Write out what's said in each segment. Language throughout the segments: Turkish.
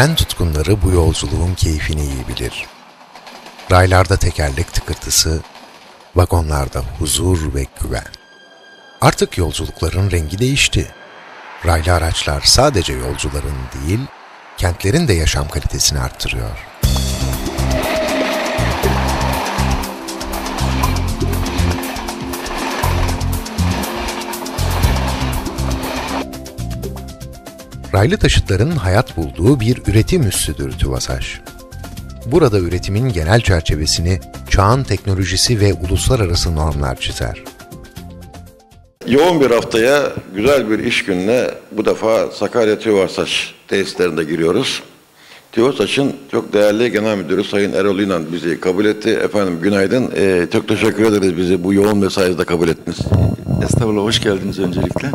Tren tutkunları bu yolculuğun keyfini iyi bilir. Raylarda tekerlek tıkırtısı, vagonlarda huzur ve güven. Artık yolculukların rengi değişti. Raylı araçlar sadece yolcuların değil, kentlerin de yaşam kalitesini arttırıyor. Raylı taşıtların hayat bulduğu bir üretim üssüdür TÜVASAŞ. Burada üretimin genel çerçevesini çağın teknolojisi ve uluslararası normlar çizer. Yoğun bir haftaya güzel bir iş gününe bu defa Sakarya TÜVASAŞ tesislerinde giriyoruz. TÜVASAŞ'ın çok değerli genel müdürü Sayın Erol İnan bizi kabul etti. Efendim günaydın. Ee, çok teşekkür ederiz bizi bu yoğun mesaide kabul ettiniz. Estağfurullah hoş geldiniz öncelikle.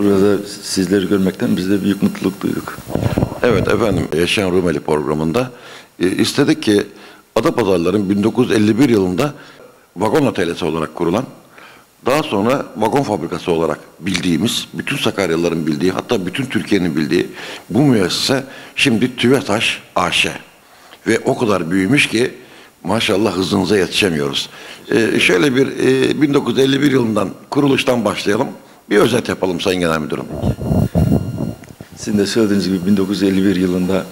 Burada sizleri görmekten biz de büyük mutluluk duyduk. Evet efendim Yaşayan Rumeli programında e, istedik ki Adapazarların 1951 yılında vagon atölyesi olarak kurulan daha sonra vagon fabrikası olarak bildiğimiz, bütün Sakaryalıların bildiği, hatta bütün Türkiye'nin bildiği bu müessese şimdi TÜVETAŞ AŞ. Ve o kadar büyümüş ki maşallah hızınıza yetişemiyoruz. Ee, şöyle bir e, 1951 yılından kuruluştan başlayalım. Bir özet yapalım Sayın Genel Müdürüm. Sizin de söylediğiniz gibi 1951 yılında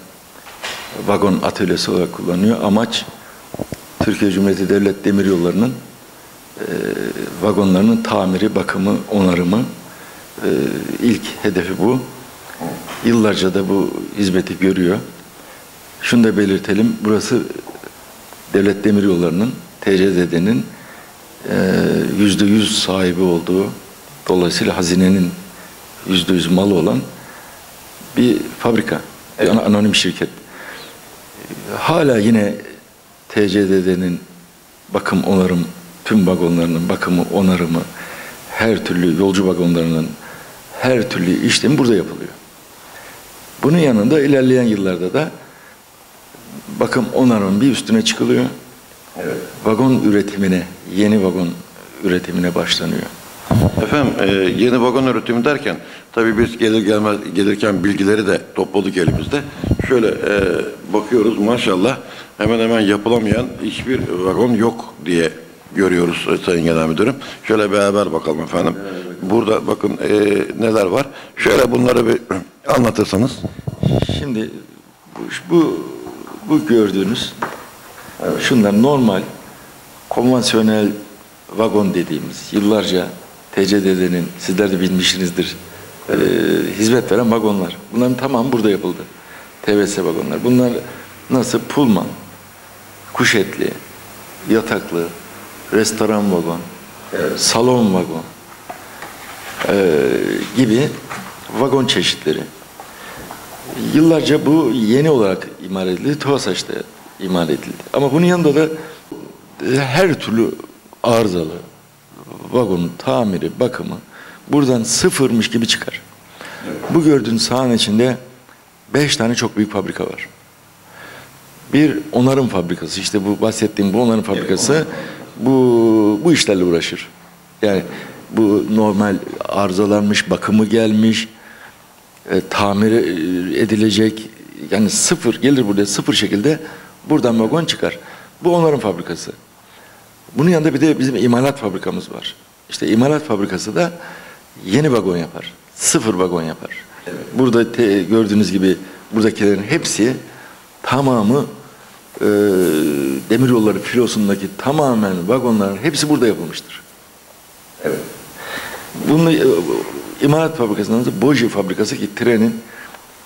vagon atölyesi olarak kullanıyor. Amaç Türkiye Cumhuriyeti Devlet Demiryolları'nın e, vagonlarının tamiri, bakımı, onarımı e, ilk hedefi bu. Yıllarca da bu hizmeti görüyor. Şunu da belirtelim, burası Devlet Demiryolları'nın, TCDD'nin yüzde yüz sahibi olduğu, dolayısıyla hazinenin yüzde yüz malı olan bir fabrika, bir anonim şirket. Hala yine TCDD'nin bakım, onarım, tüm vagonlarının bakımı, onarımı, her türlü yolcu vagonlarının her türlü işlemi burada yapılıyor. Bunun yanında ilerleyen yıllarda da bakım, onarım bir üstüne çıkılıyor. Evet. Vagon üretimine, yeni vagon üretimine başlanıyor. Efendim e, yeni vagon üretimi derken tabii biz gelir gelmez gelirken bilgileri de topladık elimizde. Şöyle e, bakıyoruz maşallah hemen hemen yapılamayan hiçbir vagon yok diye görüyoruz Sayın Genel Müdürüm. Şöyle beraber bakalım efendim. Burada bakın e, neler var. Şöyle bunları bir anlatırsanız. Şimdi bu, bu, bu gördüğünüz şunlar normal konvansiyonel vagon dediğimiz yıllarca TCDD'nin sizler de bilmişsinizdir e, hizmet veren vagonlar. Bunların tamamı burada yapıldı. TVS vagonlar. Bunlar nasıl? Pullman, kuşetli, yataklı, restoran vagon, evet. salon vagon e, gibi vagon çeşitleri. Yıllarca bu yeni olarak imal edildi. TUASAŞ'ta imal edildi. Ama bunun yanında da her türlü arızalı vagonun tamiri, bakımı buradan sıfırmış gibi çıkar. Bu gördüğün sahanın içinde beş tane çok büyük fabrika var. Bir onarım fabrikası, işte bu bahsettiğim bu onarım fabrikası evet, bu bu işlerle uğraşır. Yani bu normal arızalanmış, bakımı gelmiş, e, tamir edilecek yani sıfır gelir burada sıfır şekilde buradan vagon çıkar. Bu onarım fabrikası. Bunun yanında bir de bizim imalat fabrikamız var. İşte imalat fabrikası da yeni vagon yapar. Sıfır vagon yapar. Evet. Burada te, gördüğünüz gibi buradakilerin hepsi tamamı e, demiryolları filosundaki tamamen vagonların hepsi burada yapılmıştır. Evet. Bunu e, imalat fabrikasından da Boji fabrikası ki trenin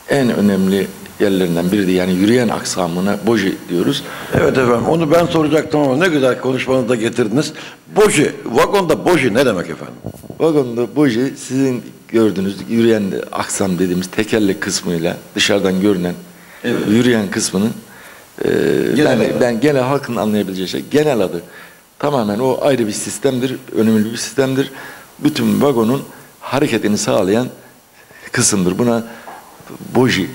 en önemli yerlerinden biri de yani yürüyen aksamına boji diyoruz. Evet efendim onu ben soracaktım ama ne güzel konuşmanızı da getirdiniz. Boji, vagonda boji ne demek efendim? Vagonda boji sizin gördüğünüz yürüyen aksam dediğimiz tekerlek kısmıyla dışarıdan görünen evet. yürüyen kısmının e, genel ben, ben genel halkın anlayabileceği şey genel adı. Tamamen o ayrı bir sistemdir, önemli bir sistemdir. Bütün vagonun hareketini sağlayan kısımdır. Buna boji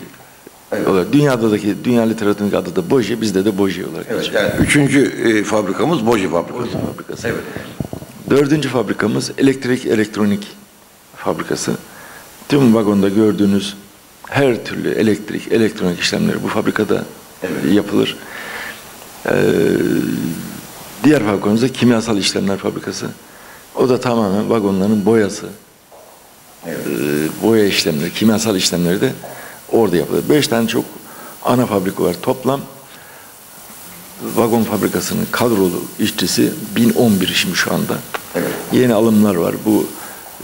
Evet. Dünyadaki dünya literatüründeki adı da Boji, bizde de Boji olarak evet, geçiyor. Yani üçüncü e, fabrikamız Boji fabrikası. Boji fabrikası. Evet. Dördüncü fabrikamız elektrik elektronik fabrikası. Tüm vagonda gördüğünüz her türlü elektrik, elektronik işlemleri bu fabrikada yapılır. Ee, diğer fabrikamız da kimyasal işlemler fabrikası. O da tamamen vagonların boyası, ee, boya işlemleri, kimyasal işlemleri de orada yapılır. Beş tane çok ana fabrika var. Toplam vagon fabrikasının kadrolu işçisi 1011 şimdi şu anda. Yeni alımlar var. Bu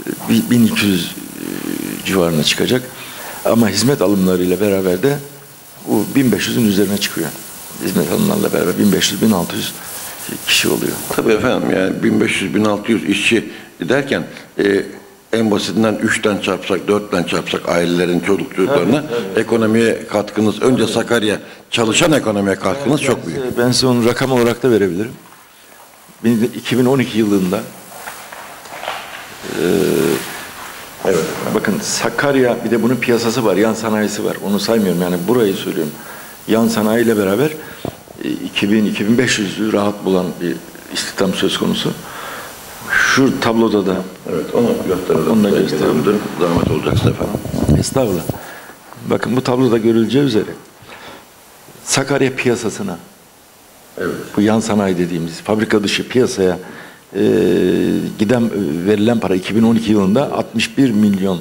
e, bi- 1200 e, civarına çıkacak. Ama hizmet alımlarıyla beraber de bu 1500'ün üzerine çıkıyor. Hizmet alımlarla beraber 1500-1600 kişi oluyor. Tabii efendim yani 1500-1600 işçi derken e, en basitinden 3'ten çarpsak, 4'ten çarpsak ailelerin çocuk çocuklarına ekonomiye katkınız, önce Sakarya çalışan ekonomiye katkınız çok büyük. Ben size onu rakam olarak da verebilirim. Bin- 2012 yılında eee, bakın Sakarya bir de bunun piyasası var, yan sanayisi var. Onu saymıyorum yani burayı söylüyorum. Yan sanayiyle beraber e, 2000-2500'ü rahat bulan bir istihdam söz konusu. Şu tabloda da Evet onu gösterelim. Onu da gösterelim. Zahmet olacaksın efendim. Estağfurullah. Bakın bu tabloda görüleceği üzere Sakarya piyasasına Evet. bu yan sanayi dediğimiz fabrika dışı piyasaya e, giden e, verilen para 2012 yılında 61 milyon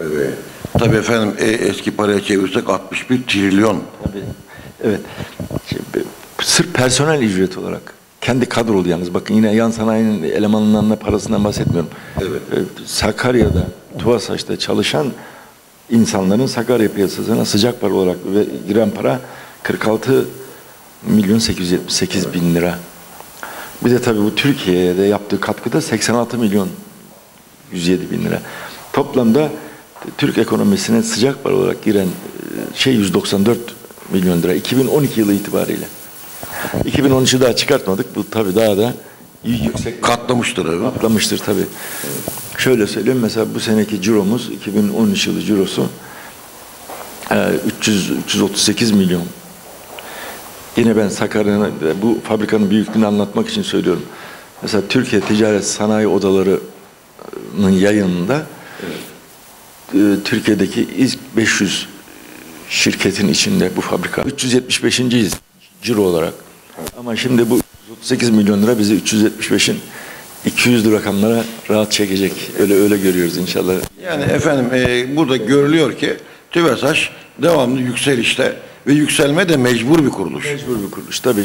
Evet. Tabii efendim e, eski paraya çevirsek 61 trilyon. Tabii. Evet. Şimdi, sırf personel ücreti olarak kendi kadrolu yalnız bakın yine yan sanayinin elemanlarının parasından bahsetmiyorum. Evet. Ee, Sakarya'da, Tuvasaç'ta çalışan insanların Sakarya piyasasına sıcak para olarak ve giren para 46 milyon 878 bin lira. Bir de tabii bu Türkiye'ye de yaptığı katkıda 86 milyon 107 bin lira. Toplamda Türk ekonomisine sıcak para olarak giren e, şey 194 milyon lira 2012 yılı itibariyle. 2013'ü daha çıkartmadık. Bu tabii daha da yüksek Katlamıştır evet. atlamıştır tabii. Şöyle söyleyeyim mesela bu seneki ciromuz 2013 yılı cirosu e, 300 338 milyon. Yine ben Sakarya'nın bu fabrikanın büyüklüğünü anlatmak için söylüyorum. Mesela Türkiye Ticaret Sanayi Odaları'nın yayınında e, Türkiye'deki ilk 500 şirketin içinde bu fabrika. 375.yiz ciro olarak. Ama şimdi bu 38 milyon lira bizi 375'in 200'lü rakamlara rahat çekecek. Öyle öyle görüyoruz inşallah. Yani efendim e, burada görülüyor ki TÜVESAŞ devamlı yükselişte ve yükselme de mecbur bir kuruluş. Mecbur bir kuruluş tabii.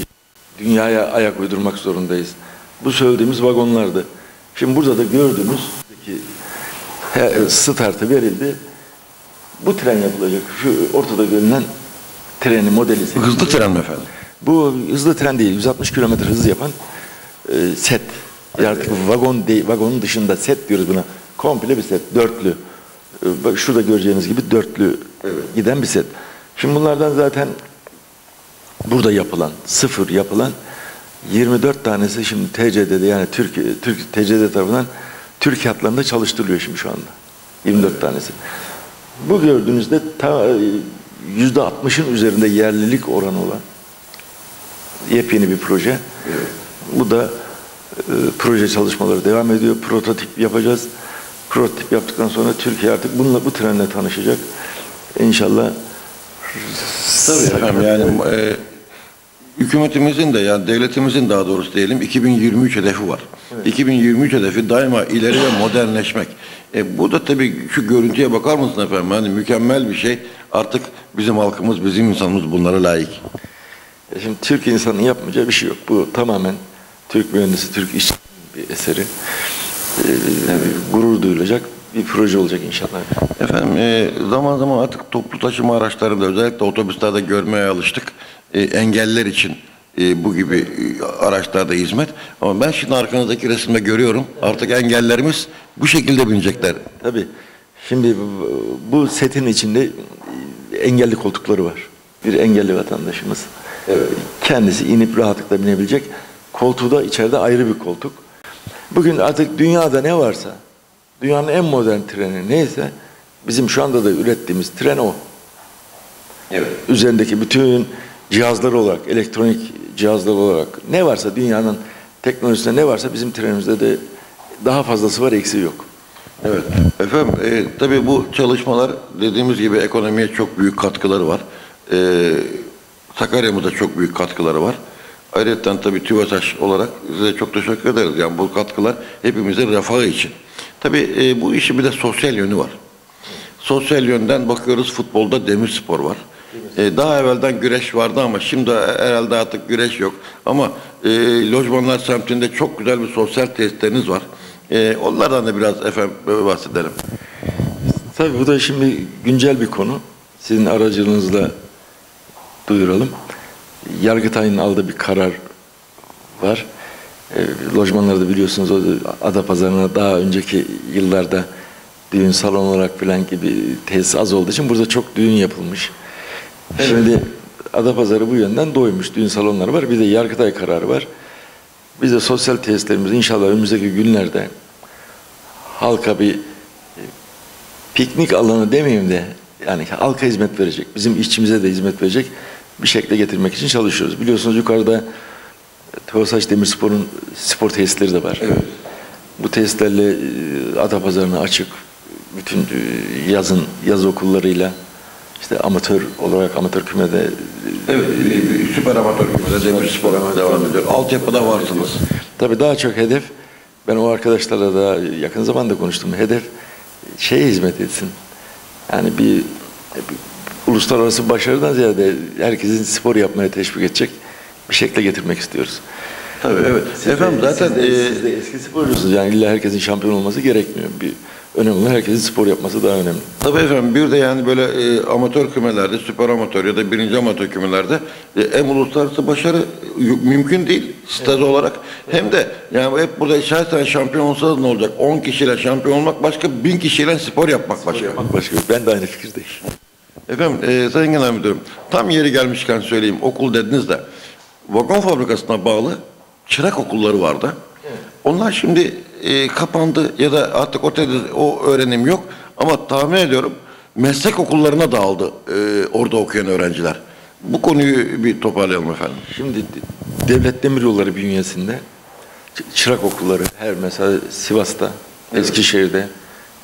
Dünyaya ayak uydurmak zorundayız. Bu söylediğimiz vagonlardı. Şimdi burada da gördüğünüz ki startı verildi. Bu tren yapılacak. Şu ortada görünen treni modeli. Hızlı tren mi efendim? Bu hızlı tren değil, 160 kilometre hız yapan e, set. Artık vagon değil, vagonun dışında set diyoruz buna. Komple bir set, dörtlü. E, bak şurada göreceğiniz gibi dörtlü giden bir set. Şimdi bunlardan zaten burada yapılan, sıfır yapılan 24 tanesi şimdi TCD'de yani Türkiye, Türk TCD tarafından Türkiye hatlarında çalıştırılıyor şimdi şu anda. 24 tanesi. Bu gördüğünüzde ta, e, yüzde 60'ın üzerinde yerlilik oranı olan yepyeni bir proje. Bu da e, proje çalışmaları devam ediyor. Prototip yapacağız. Prototip yaptıktan sonra Türkiye artık bununla bu trenle tanışacak. İnşallah Tabii efendim yani e, hükümetimizin de yani devletimizin daha doğrusu diyelim 2023 hedefi var. 2023 hedefi daima ileri ve modernleşmek. E, bu da tabii şu görüntüye bakar mısın efendim? Yani mükemmel bir şey. Artık bizim halkımız, bizim insanımız bunlara layık. E Şimdi Türk insanının yapmayacağı bir şey yok. Bu tamamen Türk mühendisi, Türk iş bir eseri. Ee, gurur duyulacak bir proje olacak inşallah. Efendim e, zaman zaman artık toplu taşıma araçlarında özellikle otobüslerde görmeye alıştık. E, engeller için e, bu gibi e, araçlarda hizmet. Ama ben şimdi arkanızdaki resimde görüyorum. Artık engellerimiz bu şekilde binecekler. Tabii. Şimdi bu setin içinde engelli koltukları var. Bir engelli vatandaşımız. Kendisi inip rahatlıkla binebilecek. Koltuğu da içeride ayrı bir koltuk. Bugün artık dünyada ne varsa, dünyanın en modern treni neyse, bizim şu anda da ürettiğimiz tren o. Evet. üzerindeki bütün cihazlar olarak, elektronik cihazlar olarak ne varsa dünyanın teknolojisinde ne varsa bizim trenimizde de daha fazlası var, eksiği yok. Evet. Efendim e, tabii bu çalışmalar dediğimiz gibi ekonomiye çok büyük katkıları var. E, Sakarya'mıza çok büyük katkıları var. Ayrıca tabii TÜVASAŞ olarak size çok teşekkür ederiz. Yani bu katkılar hepimizin refahı için. Tabii e, bu işin bir de sosyal yönü var. Sosyal yönden bakıyoruz futbolda demirspor var. E, daha evvelden güreş vardı ama şimdi herhalde artık güreş yok. Ama e, Lojmanlar semtinde çok güzel bir sosyal tesisleriniz var. E, onlardan da biraz efendim bahsedelim. Tabii bu da şimdi güncel bir konu. Sizin aracılığınızla duyuralım. Yargıtay'ın aldığı bir karar var. E, lojmanlarda biliyorsunuz o Adapazarı'na daha önceki yıllarda düğün salon olarak falan gibi tesis az olduğu için burada çok düğün yapılmış. Şimdi Adapazarı bu yönden doymuş. Düğün salonları var. Bir de Yargıtay kararı var. Biz de sosyal tesislerimizi inşallah önümüzdeki günlerde halka bir e, piknik alanı demeyeyim de yani halka hizmet verecek, bizim işçimize de hizmet verecek bir şekilde getirmek için çalışıyoruz. Biliyorsunuz yukarıda Teosaç Demirspor'un spor tesisleri de var. Evet. Bu tesislerle e, Adapazarı'na açık bütün e, yazın yaz okullarıyla işte amatör olarak amatör kümede Evet, e, süper amatör kümede demirspor devam ediyor. Altyapıda varsınız. Tabii daha çok hedef, ben o arkadaşlarla da yakın zamanda konuştum. Hedef şeye hizmet etsin. Yani bir, bir uluslararası başarıdan ziyade herkesin spor yapmaya teşvik edecek bir şekilde getirmek istiyoruz. Tabii evet. Efendim zaten siz de, e, siz de eski sporcusunuz. Yani illa herkesin şampiyon olması gerekmiyor. Bir önemli olan herkesin spor yapması daha önemli. Tabii efendim bir de yani böyle e, amatör kümelerde, süper amatör ya da birinci amatör kümelerde e, hem uluslararası başarı mümkün değil staj olarak hem de yani hep burada şahsen şampiyon olsa ne olacak? 10 kişiyle şampiyon olmak başka, 1000 kişiyle spor yapmak başka. Bak başka. Ben de aynı fikirdeyim. Efendim e, Sayın Genel Müdürüm tam yeri gelmişken söyleyeyim okul dediniz de vagon fabrikasına bağlı çırak okulları vardı. Onlar şimdi e, kapandı ya da artık o, tedi- o öğrenim yok ama tahmin ediyorum meslek okullarına dağıldı e, orada okuyan öğrenciler. Bu konuyu bir toparlayalım efendim. Şimdi devlet demiryolları bünyesinde çı- çırak okulları her mesela Sivas'ta, Eskişehir'de,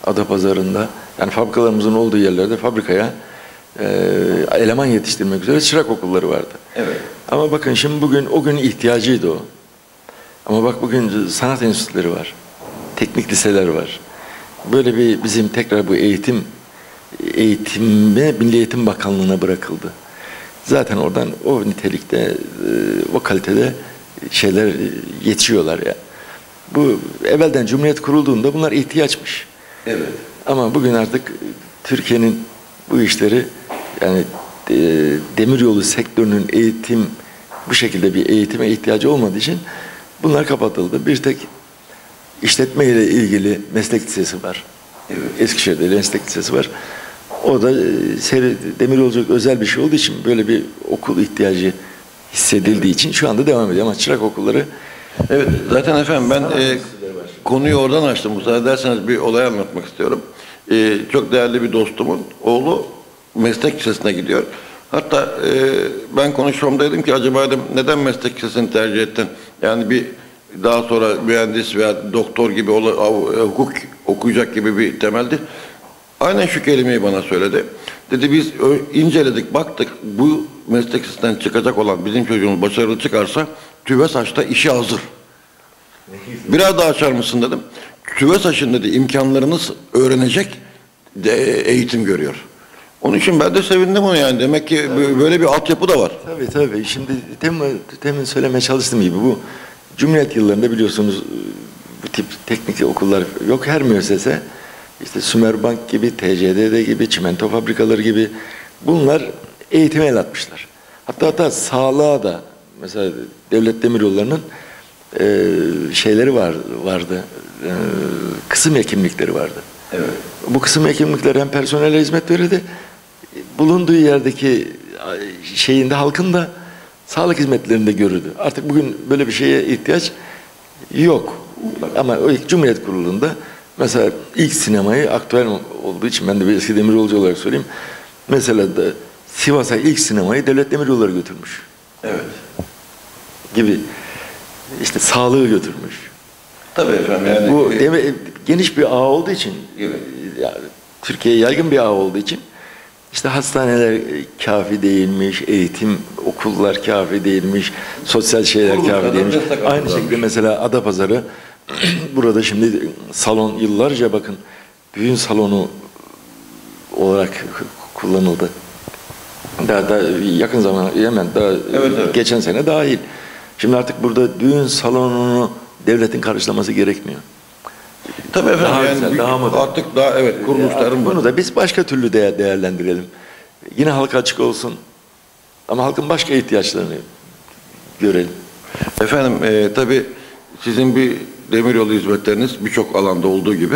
Adapazarı'nda yani fabrikalarımızın olduğu yerlerde fabrikaya e, eleman yetiştirmek üzere çırak okulları vardı. Evet. Ama bakın şimdi bugün o gün ihtiyacıydı o. Ama bak bugün sanat enstitüleri var. Teknik liseler var. Böyle bir bizim tekrar bu eğitim eğitime Milli Eğitim Bakanlığı'na bırakıldı. Zaten oradan o nitelikte, e, o kalitede şeyler yetişiyorlar ya. Bu evvelden Cumhuriyet kurulduğunda bunlar ihtiyaçmış. Evet. Ama bugün artık Türkiye'nin bu işleri yani e, demiryolu sektörünün eğitim bu şekilde bir eğitime ihtiyacı olmadığı için bunlar kapatıldı. Bir tek işletme ile ilgili meslek lisesi var. Eskişehir'de meslek lisesi var. O da e, seri, demiryolculuk özel bir şey olduğu için böyle bir okul ihtiyacı hissedildiği için şu anda devam ediyor. Ama çırak okulları Evet, zaten efendim ben e, konuyu oradan açtım. Müsaade ederseniz bir olay anlatmak istiyorum. E, çok değerli bir dostumun oğlu meslek lisesine gidiyor. Hatta e, ben konuşmamda dedim ki acaba dedim neden meslek lisesini tercih ettin? Yani bir daha sonra mühendis veya doktor gibi ola, hukuk okuyacak gibi bir temeldi. Aynen şu kelimeyi bana söyledi. Dedi biz inceledik, baktık bu meslek lisesinden çıkacak olan bizim çocuğumuz başarılı çıkarsa TÜVESAŞ'ta işi hazır. Biraz daha açar mısın dedim. TÜVESAŞ'ın dedi imkanlarınız öğrenecek de eğitim görüyor. Onun için ben de sevindim onu yani. Demek ki bö- böyle bir altyapı da var. Tabii tabii. Şimdi temin, temin söylemeye çalıştığım gibi bu Cumhuriyet yıllarında biliyorsunuz bu tip teknik okullar yok. Her müessese işte Sümerbank gibi, TCDD gibi, çimento fabrikaları gibi bunlar eğitime el atmışlar. Hatta hatta sağlığa da mesela devlet demiryollarının e, şeyleri var, vardı. E, kısım hekimlikleri vardı. Evet. Bu kısım hekimlikler hem personele hizmet verirdi, bulunduğu yerdeki şeyinde halkın da sağlık hizmetlerinde görürdü. Artık bugün böyle bir şeye ihtiyaç yok. Ama o ilk Cumhuriyet Kurulu'nda mesela ilk sinemayı aktüel olduğu için ben de bir eski demiryolcu olarak söyleyeyim. Mesela da Sivas'a ilk sinemayı devlet demiryolları götürmüş Evet. gibi işte sağlığı götürmüş. Tabii efendim. Yani, Bu geniş bir ağ olduğu için, Evet. yani Türkiye'ye yaygın bir ağ olduğu için işte hastaneler kafi değilmiş, eğitim okullar kafi değilmiş, sosyal şeyler Kuruluşlardan kafi değilmiş. Aynı şekilde mesela Adapazarı burada şimdi salon yıllarca bakın düğün salonu olarak kullanıldı. Daha da yakın zaman hemen daha Evet, evet. geçen sene dahil. Şimdi artık burada düğün salonunu devletin karşılaması gerekmiyor. Tabii efendim. Daha yani güzel, daha modern. Artık daha evet kuruluşların Bunu da biz başka türlü değer, değerlendirelim. Yine halka açık olsun. Ama halkın başka ihtiyaçlarını görelim. Efendim e, tabii sizin bir demiryolu hizmetleriniz birçok alanda olduğu gibi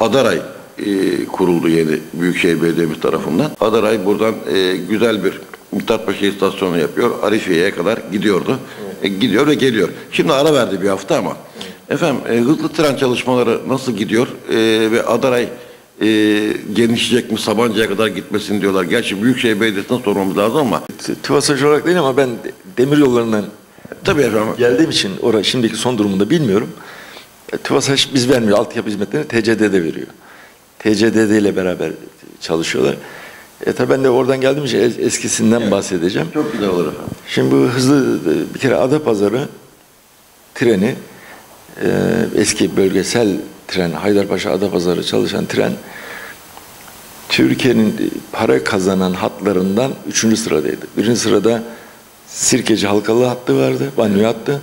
Adaray e, kuruldu yeni Büyükşehir Belediye'miz tarafından. Adaray buradan e, güzel bir Mithatpaşa istasyonu yapıyor. Arifiye'ye kadar gidiyordu. E, gidiyor ve geliyor. Şimdi ara verdi bir hafta ama. Efendim e, hızlı tren çalışmaları nasıl gidiyor? E, ve Adaray e, genişleyecek mi? Sabancı'ya kadar gitmesin diyorlar. Gerçi Büyükşehir Belediyesi'ne sormamız lazım ama. T- TÜVASAJ olarak değil ama ben de- demir yollarından Tabii efendim. geldiğim için orada şimdiki son durumunu da bilmiyorum. E, TÜVASAJ biz vermiyor. Altyapı hizmetlerini TCD'de veriyor. TCDD ile beraber çalışıyorlar. E tabi ben de oradan geldiğim için es- eskisinden bahsedeceğim. Çok güzel olur efendim. Şimdi bu hızlı bir kere Adapazarı treni e, eski bölgesel tren Haydarpaşa Adapazarı çalışan tren Türkiye'nin para kazanan hatlarından üçüncü sıradaydı. Birinci sırada Sirkeci Halkalı hattı vardı, banyo hattı.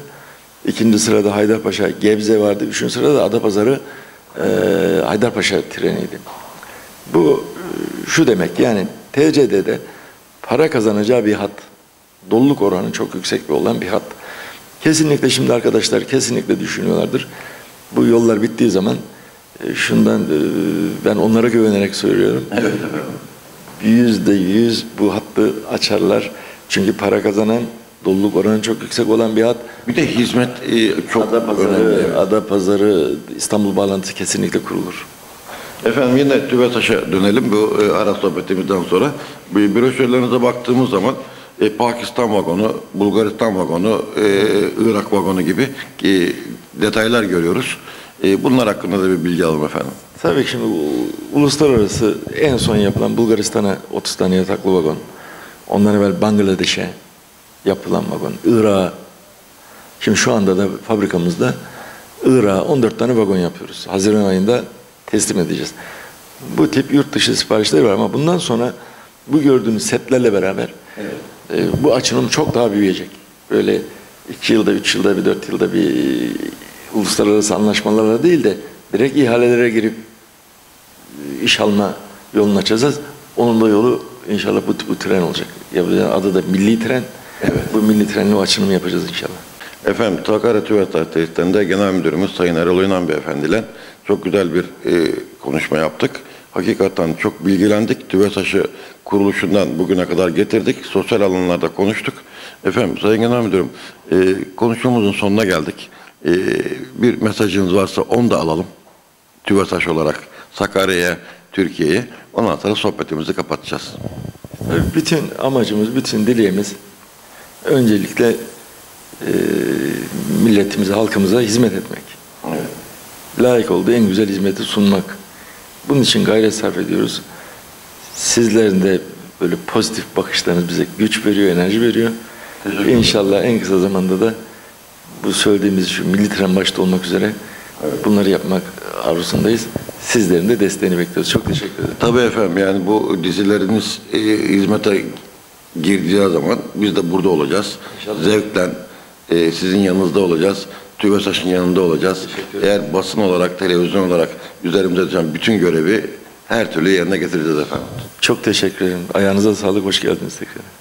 İkinci sırada Haydarpaşa Gebze vardı. Üçüncü sırada da Adapazarı e, Haydarpaşa treniydi. Bu e, şu demek yani TCD'de para kazanacağı bir hat. Doluluk oranı çok yüksek bir olan bir hat. Kesinlikle şimdi arkadaşlar kesinlikle düşünüyorlardır. Bu yollar bittiği zaman e, şundan e, ben onlara güvenerek söylüyorum. Evet. Yüzde yüz bu hattı açarlar. Çünkü para kazanan doluluk oranı çok yüksek olan bir hat. Bir de hizmet e, çok önemli. Adapazarı, Adapazarı İstanbul bağlantısı kesinlikle kurulur. Efendim yine TÜBETAŞ'a dönelim bu e, ara sohbetimizden sonra. Bu broşürlerinize baktığımız zaman e, Pakistan vagonu, Bulgaristan vagonu, e, Irak vagonu gibi e, detaylar görüyoruz. E, bunlar hakkında da bir bilgi alalım efendim. Tabii ki şimdi uluslararası en son yapılan Bulgaristan'a 30 tane yataklı vagon. Ondan evvel Bangladeş'e yapılan vagon. Irak'a. Şimdi şu anda da fabrikamızda Irak'a 14 tane vagon yapıyoruz. Haziran ayında teslim edeceğiz. Bu tip yurt dışı siparişleri var ama bundan sonra bu gördüğünüz setlerle beraber e, bu açılım çok daha büyüyecek. Böyle iki yılda, üç yılda, bir dört yılda bir e, uluslararası anlaşmalarla değil de direkt ihalelere girip e, iş alma yolunu açacağız. Onun da yolu inşallah bu, bu tren olacak. Ya adı da milli tren. Bu milli trenle o açılımı yapacağız inşallah. Efendim Sakarya TÜBETAŞ tesislerinde Genel Müdürümüz Sayın Erol Oynan Beyefendiyle çok güzel bir e, konuşma yaptık. Hakikaten çok bilgilendik. TÜBETAŞ'ı kuruluşundan bugüne kadar getirdik. Sosyal alanlarda konuştuk. Efendim Sayın Genel Müdürüm e, konuşmamızın sonuna geldik. E, bir mesajınız varsa onu da alalım. TÜBETAŞ olarak Sakarya'ya, Türkiye'ye. Ondan sonra sohbetimizi kapatacağız. Bütün amacımız, bütün dileğimiz öncelikle e, milletimize, halkımıza hizmet etmek. Layık olduğu en güzel hizmeti sunmak. Bunun için gayret sarf ediyoruz. Sizlerin de böyle pozitif bakışlarınız bize güç veriyor, enerji veriyor. İnşallah en kısa zamanda da bu söylediğimiz şu milli tren başta olmak üzere bunları yapmak arzusundayız. Sizlerin de desteğini bekliyoruz. Çok teşekkür ederim. Tabii efendim yani bu dizileriniz e, hizmete girdiği zaman biz de burada olacağız. İnşallah. Zevkle e, sizin yanınızda olacağız. TÜBESAŞ'ın yanında olacağız. Eğer basın olarak, televizyon olarak üzerimize düşen bütün görevi her türlü yerine getireceğiz efendim. Çok teşekkür ederim. Ayağınıza sağlık. Hoş geldiniz tekrar.